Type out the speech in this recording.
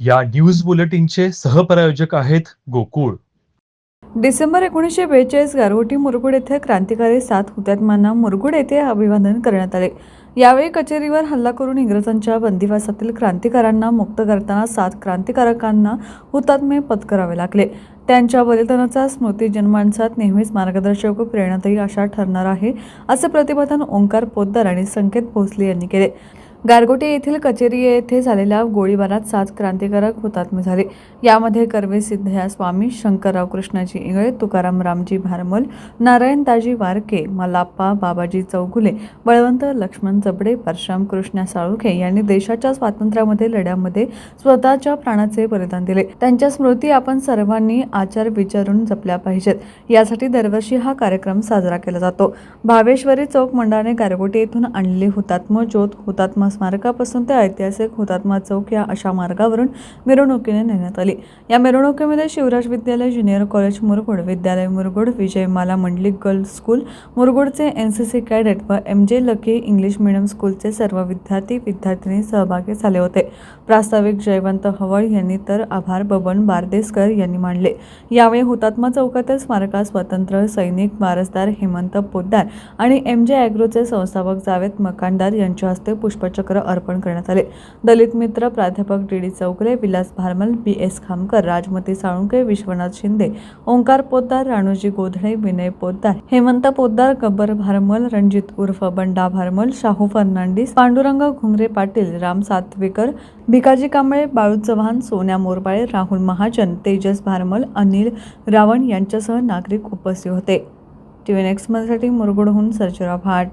या न्यूज बुलेटिनचे सहप्रायोजक आहेत गोकुळ. डिसेंबर एकोणीसशे बेचाळीस गारवटी मुरगुड येथे क्रांतिकारी सात हुतात्म्यांना मुरगुड येथे अभिवादन करण्यात आले. यावेळी कचेरीवर हल्ला करून इंग्रजांच्या बंदिवासातील क्रांतिकारांना मुक्त करताना सात क्रांतिकारकांना हुतात्मे पत्करावे लागले. त्यांच्या बलिदानाचा स्मृती जन्मांसात नेहमीच मार्गदर्शक व प्रेरणादायी अशा ठरणार आहे असे प्रतिपादन ओंकार पोद्दार आणि संकेत भोसले यांनी केले. गारगोटे येथील कचेरी येथे झालेल्या गोळीबारात सात क्रांतिकारक हुतात्मे झाले. यामध्ये कर्वे सिद्धया स्वामी शंकरराव कृष्णाजी इंगळे तुकाराम रामजी भारमल नारायण ताजी वारके मलाप्पा बाबाजी चौगुले बळवंत लक्ष्मण जबडे परशुराम कृष्णा साळुखे यांनी देशाच्या स्वातंत्र्यामध्ये लढ्यामध्ये स्वतःच्या प्राणाचे बलिदान दिले. त्यांच्या स्मृती आपण सर्वांनी आचार विचारून जपल्या पाहिजेत. यासाठी दरवर्षी हा कार्यक्रम साजरा केला जातो. भावेश्वरी चौक मंडळाने गारगोटे येथून आणलेली हुतात्मा ज्योत हुतात्मा स्मारकापासून ते ऐतिहासिक हुतात्मा चौक या अशा मार्गावरून मिरवणुकीने नेण्यात आली. या मिरवणुकीमध्ये शिवराज विद्यालय ज्युनियर कॉलेज मुरगुड विद्यालय मुरगुड विजयमाला मंडलिक गर्ल्स स्कूल मुरगुडचे एन सी सी कॅडेट व M J lucky English medium स्कूलचे सर्व विद्यार्थी विद्यार्थिनी सहभागी झाले होते. प्रास्ताविक जयवंत हवळ यांनी तर आभार बबन बारदेसकर यांनी मांडले यावेळी हुतात्मा चौकातील स्मारकात स्वतंत्र सैनिक वारसदार हेमंत पोद्दार आणि एम जे ॲग्रोचे संस्थापक जावेद मकानदार यांच्या हस्ते पुष्पचक्र अर्पण करण्यात आले. दलित मित्र प्राध्यापक D D Chaukale Vilas Bharmal B S Khamkar Rajmati Salunke Vishwanath Shinde Omkar Poddar Ranuji Godhale Vinay Poddar Hemant Poddar Gabbar Bharmal Ranjit उर्फ बंडा भारमल शाहू फर्नांडिस पांडुरंग घुंगरे पाटील राम सातवेकर भिकाजी कांबळे बाळू चव्हाण सोन्या मोरबाळे राहुल महाजन तेजस भारमल अनिल रावण यांच्यासह नागरिक उपस्थित होते. टी व्ही नेक्स्ट मराठी मुरगुडहून सर्जरा भाट.